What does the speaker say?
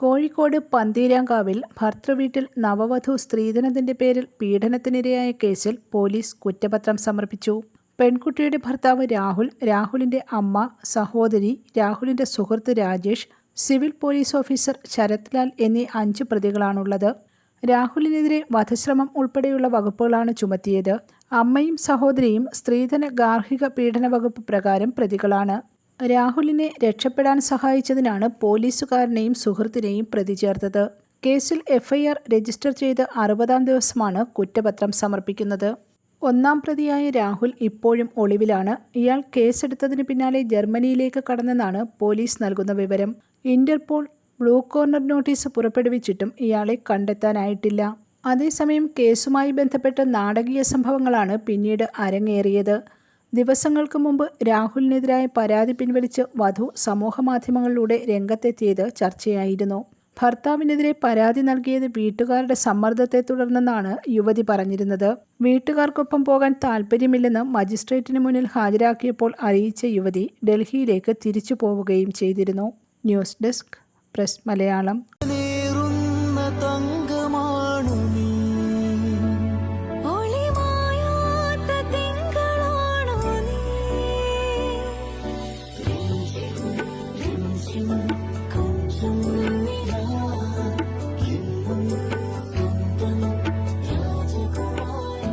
കോഴിക്കോട് പന്തീരാങ്കാവിൽ ഭർത്തൃവീട്ടിൽ നവവധു സ്ത്രീധനത്തിന്റെ പേരിൽ പീഡനത്തിനിരയായ കേസിൽ പോലീസ് കുറ്റപത്രം സമർപ്പിച്ചു. പെൺകുട്ടിയുടെ ഭർത്താവ് രാഹുൽ രാഹുലിന്റെ അമ്മ സഹോദരി രാഹുലിന്റെ സുഹൃത്ത് Rajesh civil police officer Sarath Lal എന്നീ അഞ്ച് പ്രതികളാണുള്ളത്. രാഹുലിനെതിരെ വധശ്രമം ഉൾപ്പെടെയുള്ള വകുപ്പുകളാണ് ചുമത്തിയത്. അമ്മയും സഹോദരിയും സ്ത്രീധന ഗാർഹിക പീഡന വകുപ്പ് പ്രകാരം പ്രതികളാണ്. രാഹുലിനെ രക്ഷപ്പെടാൻ സഹായിച്ചതിനാണ് പോലീസുകാരനെയും സുഹൃത്തിനെയും പ്രതി ചേർത്തത്. കേസിൽ എഫ്ഐആർ രജിസ്റ്റർ ചെയ്ത് അറുപതാം ദിവസമാണ് കുറ്റപത്രം സമർപ്പിക്കുന്നത്. ഒന്നാം പ്രതിയായ രാഹുൽ ഇപ്പോഴും ഒളിവിലാണ്. ഇയാൾ കേസെടുത്തതിന് പിന്നാലെ ജർമ്മനിയിലേക്ക് കടന്നെന്നാണ് പോലീസ് നൽകുന്ന വിവരം. ഇന്റർപോൾ ബ്ലൂ കോർണർ നോട്ടീസ് പുറപ്പെടുവിച്ചിട്ടും ഇയാളെ കണ്ടെത്താനായിട്ടില്ല. അതേസമയം കേസുമായി ബന്ധപ്പെട്ട നാടകീയ സംഭവങ്ങളാണ് പിന്നീട് അരങ്ങേറിയത്. ദിവസങ്ങൾക്ക് മുമ്പ് രാഹുലിനെതിരായ പരാതി പിൻവലിച്ച് വധു സമൂഹമാധ്യമങ്ങളിലൂടെ രംഗത്തെത്തിയത് ചർച്ചയായിരുന്നു. ഭർത്താവിനെതിരെ പരാതി നൽകിയത് വീട്ടുകാരുടെ സമ്മർദ്ദത്തെ തുടർന്നെന്നാണ് യുവതി പറഞ്ഞിരുന്നത്. വീട്ടുകാർക്കൊപ്പം പോകാൻ താൽപ്പര്യമില്ലെന്ന് മജിസ്ട്രേറ്റിന് മുന്നിൽ ഹാജരാക്കിയപ്പോൾ അറിയിച്ച യുവതി ഡൽഹിയിലേക്ക് തിരിച്ചു പോവുകയും ചെയ്തിരുന്നു. News desk press Malayalam.